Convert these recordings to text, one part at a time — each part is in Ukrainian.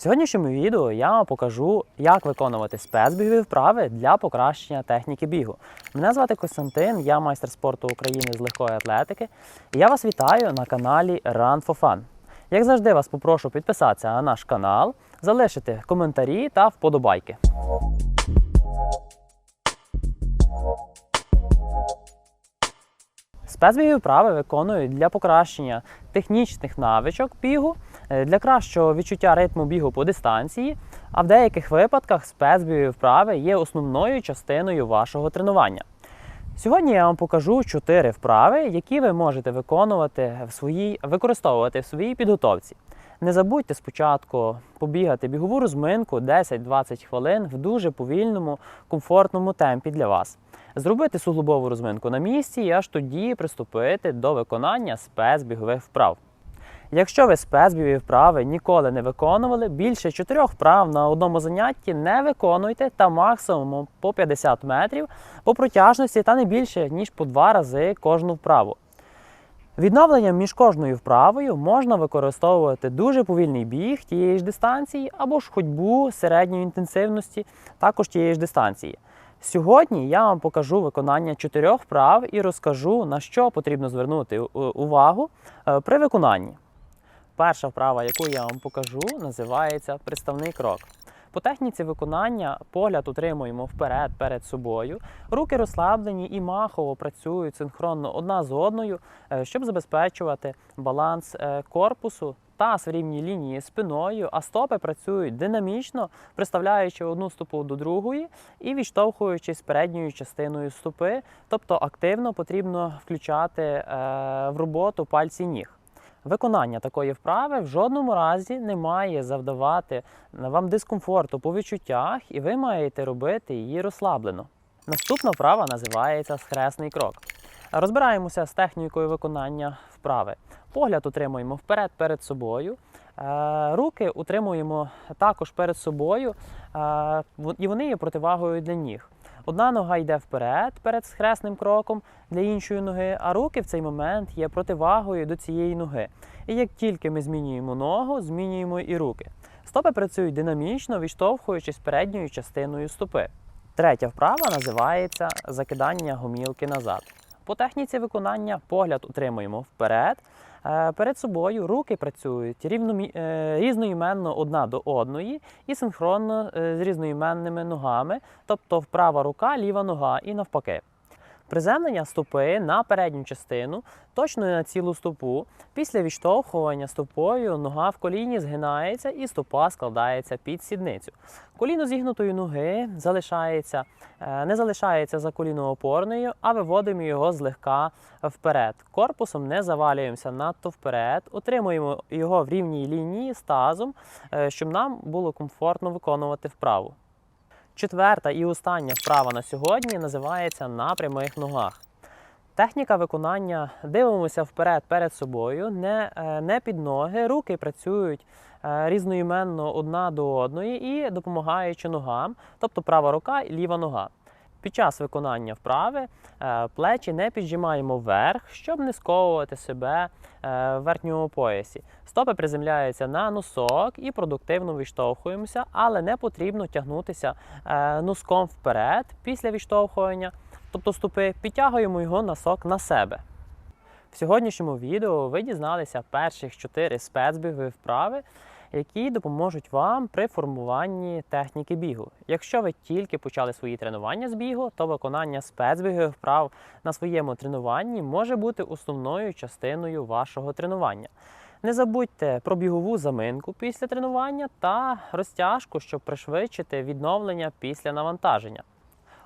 В сьогоднішньому відео я вам покажу, як виконувати спецбігові вправи для покращення техніки бігу. Мене звати Костянтин, я майстер спорту України з легкої атлетики. І я вас вітаю на каналі Run for Fun. Як завжди, вас попрошу підписатися на наш канал, залишити коментарі та вподобайки. Спецбігові вправи виконують для покращення технічних навичок бігу, е, для кращого відчуття ритму бігу по дистанції, а в деяких випадках спецбігові вправи є основною частиною вашого тренування. Сьогодні я вам покажу 4 вправи, які ви можете виконувати в своїй, використовувати в своїй підготовці. Не забудьте спочатку побігати бігову розминку 10-20 хвилин в дуже повільному, комфортному темпі для вас. Зробити суглобову розминку на місці і аж тоді приступити до виконання спецбігових вправ. Якщо ви спецбігові вправи ніколи не виконували, більше 4 вправ на одному занятті не виконуйте та максимум по 50 метрів по протяжності та не більше, ніж по 2 рази кожну вправу. Відновленням між кожною вправою можна використовувати дуже повільний біг тієї ж дистанції або ж ходьбу середньої інтенсивності також тієї ж дистанції. Сьогодні я вам покажу виконання чотирьох вправ і розкажу, на що потрібно звернути увагу е, при виконанні. Перша вправа, яку я вам покажу, називається приставний крок. По техніці виконання погляд утримуємо вперед перед собою, руки розслаблені і махово працюють синхронно одна з одною, е, щоб забезпечувати баланс е, корпусу та в рівній лінії спиною, а стопи працюють динамічно, приставляючи одну стопу до другої і відштовхуючись передньою частиною стопи, тобто активно потрібно включати е, в роботу пальці ніг. Виконання такої вправи в жодному разі не має завдавати вам дискомфорту по відчуттях, і ви маєте робити її розслаблено. Наступна вправа називається схресний крок. Розбираємося з технікою виконання вправи. Погляд утримуємо вперед перед собою. Е, Руки утримуємо також перед собою, е, і вони є противагою для ніг. Одна нога йде вперед перед схресним кроком для іншої ноги, а руки в цей момент є противагою до цієї ноги. І як тільки ми змінюємо ногу, змінюємо і руки. Стопи працюють динамічно, відштовхуючись передньою частиною стопи. Третя вправа називається закидання гомілки назад. По техніці виконання погляд утримуємо вперед. Е, Перед собою руки працюють рівномі... е, різноіменно одна до одної і синхронно е, з різноіменними ногами, тобто вправа рука, ліва нога і навпаки. Приземлення стопи на передню частину, точно на цілу стопу. Після відштовхування стопою нога в коліні згинається і стопа складається під сідницю. Коліно зігнутої ноги залишається, е, не залишається за коліноопорною, а виводимо його злегка вперед. Корпусом не завалюємося надто вперед, утримуємо його в рівній лінії з тазом, е, щоб нам було комфортно виконувати вправу. Четверта і остання вправа на сьогодні називається на прямих ногах. Техніка виконання дивимося вперед перед собою, не, е, не під ноги, руки працюють е, різноіменно одна до одної і допомагаючи ногам, тобто права рука і ліва нога. Під час виконання вправи е, плечі не піджимаємо вверх, щоб не сковувати себе е, в верхньому поясі. Стопи приземляються на носок і продуктивно відштовхуємося, але не потрібно тягнутися е, носком вперед після відштовхування, тобто стопи, підтягуємо його носок на себе. В сьогоднішньому відео ви дізналися перших чотири спецбігові вправи, які допоможуть вам при формуванні техніки бігу. Якщо ви тільки почали свої тренування з бігу, то виконання спецбігових вправ на своєму тренуванні може бути основною частиною вашого тренування. Не забудьте про бігову заминку після тренування та розтяжку, щоб пришвидшити відновлення після навантаження.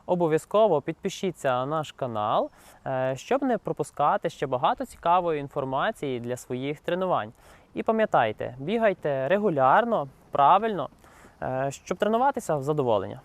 Обов'язково підпишіться на наш канал, е, щоб не пропускати ще багато цікавої інформації для своїх тренувань. І пам'ятайте, бігайте регулярно, правильно, е, щоб тренуватися в задоволення.